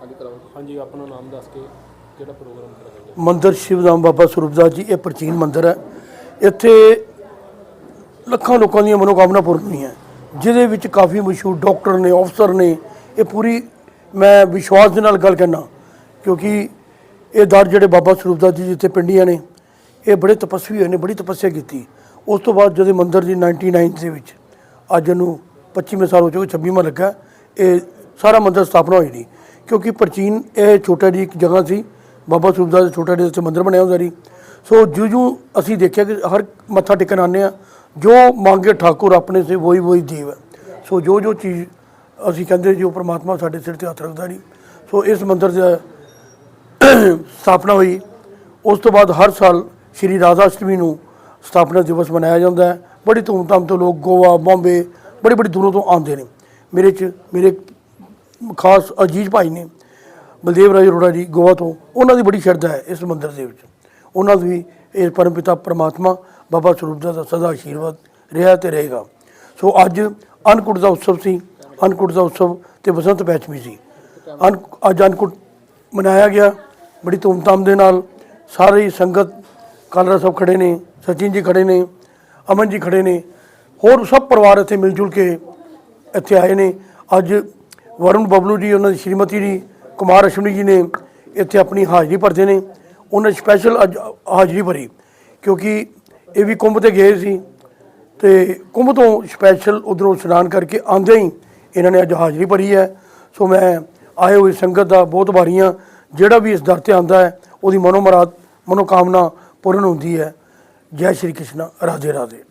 ਹਾਂਜੀ ਕਰਾਓ ਹਾਂਜੀ ਆਪਣਾ ਨਾਮ ਦੱਸ ਕੇ ਕਿਹੜਾ ਪ੍ਰੋਗਰਾਮ ਕਰਾਂਗੇ? ਮੰਦਿਰ ਸ਼ਿਵਰਾਮ ਬਾਬਾ ਸਰੂਪਦਾਸ ਜੀ ਇਹ ਪ੍ਰਾਚੀਨ ਮੰਦਿਰ ਹੈ। ਇੱਥੇ ਲੱਖਾਂ ਲੋਕਾਂ ਦੀਆਂ ਮਨੋਕਾਮਨਾ ਪੂਰਨ ਹੋਈਆਂ ਜਿਹਦੇ ਵਿੱਚ ਕਾਫੀ ਮਸ਼ਹੂਰ ਡਾਕਟਰ ਨੇ ਅਫਸਰ ਨੇ ਇਹ ਪੂਰੀ ਮੈਂ ਵਿਸ਼ਵਾਸ ਦੇ ਨਾਲ ਗੱਲ ਕਰਨਾ ਕਿਉਂਕਿ ਇਹ ਦਰ ਜਿਹੜੇ ਬਾਬਾ ਸਰੂਪਦਾਸ ਜੀ ਜਿੱਥੇ ਪਿੰਡੀਆਂ ਨੇ ਇਹ ਬੜੇ ਤਪਸਵੀ ਹੋਏ ਨੇ ਬੜੀ ਤਪੱਸਿਆ ਕੀਤੀ। ਉਸ ਤੋਂ ਬਾਅਦ ਜਦੋਂ ਮੰਦਿਰ ਦੀ 99 ਦੇ ਵਿੱਚ ਅੱਜ ਇਹਨੂੰ 25ਵੇਂ ਸਾਲ ਹੋ ਚੁੱਕੇ 26ਵਾਂ ਲੱਗਾ ਇਹ ਸਾਰਾ ਮੰਦਿਰ ਸਥਾਪਨਾ ਹੋਈ ਨਹੀਂ ਕਿਉਂਕਿ ਪ੍ਰਾਚੀਨ ਇਹ ਛੋਟਾ ਜਿਹੀ ਇੱਕ ਜਗ੍ਹਾ ਸੀ, ਬਾਬਾ ਸਰੂਪਦਾਸ ਦਾ ਛੋਟਾ ਜਿਹਾ ਇੱਥੇ ਮੰਦਿਰ ਬਣਿਆ ਹੁੰਦਾ ਸੀ। ਸੋ ਜਿਉਂ ਜਿਉਂ ਅਸੀਂ ਦੇਖਿਆ ਕਿ ਹਰ ਮੱਥਾ ਟੇਕਣ ਆਉਂਦੇ ਆ ਜੋ ਮੰਗੇ ਠਾਕੁਰ ਆਪਣੇ ਸੇ ਵਹੀ ਵਹੀ ਦੇਵ ਹੈ। ਸੋ ਜੋ ਜੋ ਚੀਜ਼ ਅਸੀਂ ਕਹਿੰਦੇ ਜੋ ਪ੍ਰਮਾਤਮਾ ਸਾਡੇ ਸਿਰ ਤੇ ਹੱਥ ਰੱਖਦਾ ਜੀ। ਸੋ ਇਸ ਮੰਦਿਰ ਦਾ ਸਥਾਪਨਾ ਹੋਈ। ਉਸ ਤੋਂ ਬਾਅਦ ਹਰ ਸਾਲ ਸ਼੍ਰੀ ਰਾਧਾ ਅਸ਼ਟਮੀ ਨੂੰ ਸਥਾਪਨਾ ਦਿਵਸ ਮਨਾਇਆ ਜਾਂਦਾ ਹੈ। ਬੜੀ ਧੂਮਧਾਮ ਤੋਂ ਲੋਕ ਗੋਆ, ਬੰਬੇ ਬੜੀ ਬੜੀ ਦੂਰੋਂ ਤੋਂ ਆਉਂਦੇ ਨੇ। ਮੇਰੇ ਚ, ਮੇਰੇ ਖਾਸ ਅਜੀਜ਼ ਭਾਈ ਨੇ, ਬਲਦੇਵ ਰਾਜ ਅਰੋੜਾ ਜੀ ਗੋਆ ਤੋਂ, ਉਹਨਾਂ ਦੀ ਬੜੀ ਸ਼ਰਧਾ ਹੈ ਇਸ ਮੰਦਿਰ ਦੇ ਵਿੱਚ। ਉਹਨਾਂ ਦੀ ਵੀ ਇਹ ਪਰਮਪਿਤਾ ਪ੍ਰਮਾਤਮਾ, ਬਾਬਾ ਸਰੂਪ ਦਾ ਸਦਾ ਆਸ਼ੀਰਵਾਦ ਰਿਹਾ ਤੇ ਰਹੇਗਾ। ਸੋ ਅੱਜ ਅਨਕੁਟ ਦਾ ਉਤਸਵ ਸੀ, ਅਨਕੁਟ ਦਾ ਉਤਸਵ ਤੇ ਬਸੰਤ ਪੰਚਮੀ ਸੀ। ਅਨ, ਅੱਜ ਅਨਕੁਟ ਮਨਾਇਆ ਗਿਆ, ਬੜੀ ਧੂਮਧਾਮ ਦੇ ਨਾਲ। ਸਾਰੀ ਸੰਗਤ, ਕਾਲਰਾ ਸਾਹਿਬ ਖੜੇ ਨੇ, ਸਚਿਨ ਜੀ ਖੜੇ ਨੇ, ਅਮਨ ਜੀ ਖੜੇ ਨੇ, ਹੋਰ ਸਭ ਪਰਿਵਾਰ ਇੱਥੇ ਮਿਲ ਜੁਲ ਕੇ ਇੱਥੇ ਆਏ ਨੇ। ਅੱਜ ਵਰੁਣ ਬਬਲੂ ਜੀ, ਉਹਨਾਂ ਦੀ ਸ਼੍ਰੀਮਤੀ ਜੀ, ਕੁਮਾਰ ਅਸ਼ਵਨੀ ਜੀ ਨੇ ਇੱਥੇ ਆਪਣੀ ਹਾਜ਼ਰੀ ਭਰਦੇ ਨੇ। ਉਹਨਾਂ ਸਪੈਸ਼ਲ ਅੱਜ ਹਾਜ਼ਰੀ ਭਰੀ, ਕਿਉਂਕਿ ਇਹ ਵੀ ਕੁੰਭ ਤੇ ਗਏ ਸੀ ਤੇ ਕੁੰਭ ਤੋਂ ਸਪੈਸ਼ਲ ਉਧਰੋਂ ਇਸ਼ਨਾਨ ਕਰਕੇ ਆਉਂਦੇ ਹੀ ਇਹਨਾਂ ਨੇ ਅੱਜ ਹਾਜ਼ਰੀ ਭਰੀ ਹੈ। ਸੋ ਮੈਂ ਆਏ ਹੋਏ ਸੰਗਤ ਦਾ ਬਹੁਤ ਵਾਰੀਆਂ ਜਿਹੜਾ ਵੀ ਇਸ ਦਰ ਤੇ ਆਉਂਦਾ ਹੈ, ਉਹਦੀ ਮਨੋਮਰਾਦ ਮਨੋਕਾਮਨਾ ਪੂਰਨ ਹੁੰਦੀ ਹੈ। ਜੈ ਸ਼੍ਰੀ ਕ੍ਰਿਸ਼ਨ ਰਾਧੇ ਰਾਧੇ